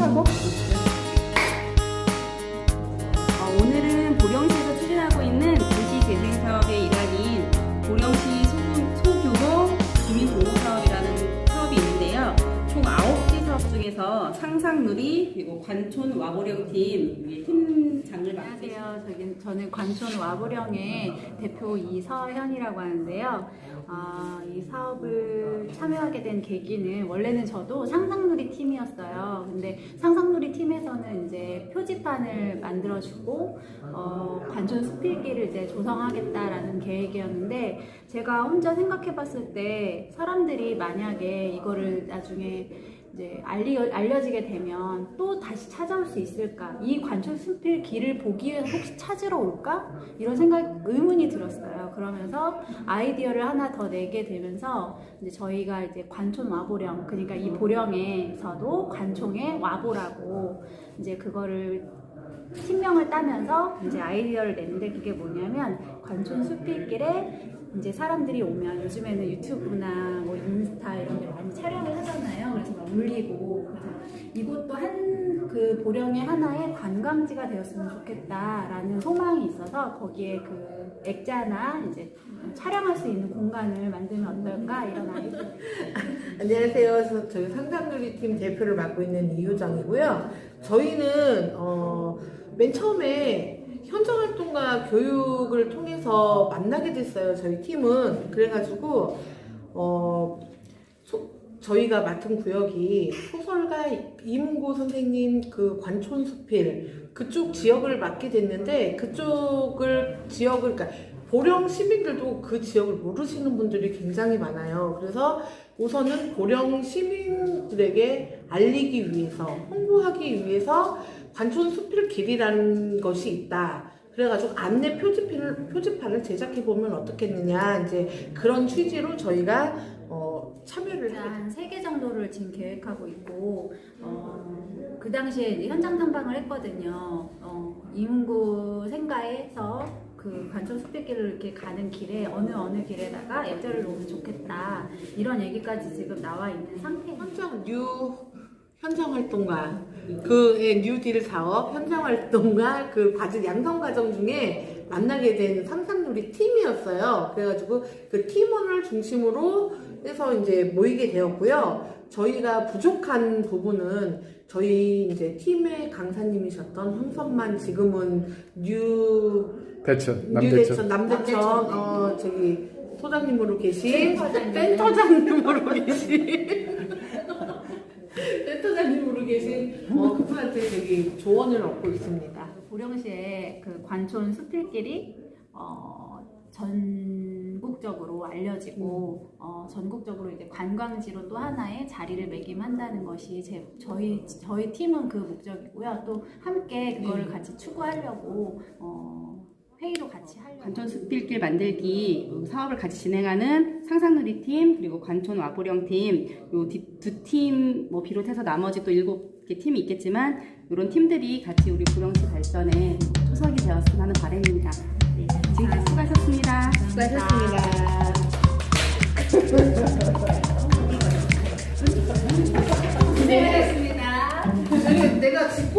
하고. 중에서 상상누리 그리고 관촌 와보령팀 우리 팀장을 맡으신 안녕하세요. 저기, 저는 관촌 와보령의 대표 이서현이라고 하는데요. 아, 이 사업을 참여하게 된 계기는 원래는 저도 상상놀이 팀이었어요. 근데 상상놀이 팀에서는 이제 표지판을 만들어주고 어, 관촌 스필기를 이제 조성하겠다라는 계획이었는데 제가 혼자 생각해봤을 때 사람들이 만약에 이거를 나중에 이제 알리, 알려지게 되면 또 다시 찾아올 수 있을까? 이 관촌 숲길 길을 보기 위해서 혹시 찾으러 올까? 이런 생각, 의문이 들었어요. 그러면서 아이디어를 하나 더 내게 되면서 이제 저희가 이제 관촌 와보령, 그러니까 이 보령에서도 관촌의 와보라고 이제 그거를 팀명을 따면서 이제 아이디어를 냈는데 그게 뭐냐면 관촌 숲길길에 이제 사람들이 오면 요즘에는 유튜브나 뭐 인스타 이런 데 많이 촬영을 그래서 이곳도 한 그 보령의 하나의 관광지가 되었으면 좋겠다라는 소망이 있어서 거기에 그 액자나 이제 촬영할 수 있는 공간을 만들면 어떨까 이런 아이디어. 안녕하세요. 저- 저희 상상놀이 팀 대표를 맡고 있는 이효정이고요. 저희는 어, 맨 처음에 현장 활동과 교육을 통해서 만나게 됐어요. 저희 팀은 그래가지고 어, 소- 저희가 맡은 구역이 소설가 이문고 선생님 그 관촌 수필 그쪽 지역을 맡게 됐는데 그쪽을 지역을 그러니까 보령 시민들도 그 지역을 모르시는 분들이 굉장히 많아요. 그래서 우선은 보령 시민들에게 알리기 위해서 홍보하기 위해서 관촌 수필 길이라는 것이 있다. 그래가지고 안내 표지판을 표지판을 제작해 보면 어떻겠느냐 이제 그런 취지로 저희가 어, 참여를 한 세 개 정도를 지금 계획하고 있고 어, 그 당시에 이제 현장 탐방을 했거든요. 어, 이문구 생가에서 그 관촌 숲길을 이렇게 가는 길에 어느 어느 길에다가 액자를 놓으면 좋겠다 이런 얘기까지 지금 나와 있는 상태입니다. 현장 뉴 현장 활동가 그 예, 뉴딜 사업 현장 활동가 그 과정 양성 과정 중에 만나게 된 상상놀이 팀이었어요. 그래가지고 그 팀원을 중심으로 해서 이제 모이게 되었고요. 저희가 부족한 부분은 저희 이제 팀의 강사님이셨던 황선만 지금은 뉴 대천, 남대천. 남대천 어 저기 소장님으로 계신 센터장님. 센터장님으로 계신 센터장님으로 계신 어 그분한테 저기 조언을 얻고 있습니다. 보령시에 그 관촌 숲길길이 어, 전국적으로 알려지고 어, 전국적으로 이제 관광지로 또 하나의 자리를 매김한다는 것이 제, 저희 저희 팀은 그 목적이고요. 또 함께 그거를 네. 같이 추구하려고 어, 회의도 같이 하려고. 관촌 숲길길 만들기 사업을 같이 진행하는 상상누리 팀 그리고 관촌 와보령 팀 요두팀 뭐 비롯해서 나머지 또 일곱 개 팀이 있겠지만 이런 팀들이 같이 우리 보령시 발전에 초석이 되었으면 하는 바람입니다. 네, 지금까지 수고하셨습니다. 수고하셨습니다. 고생하셨습니다. 내가 짚고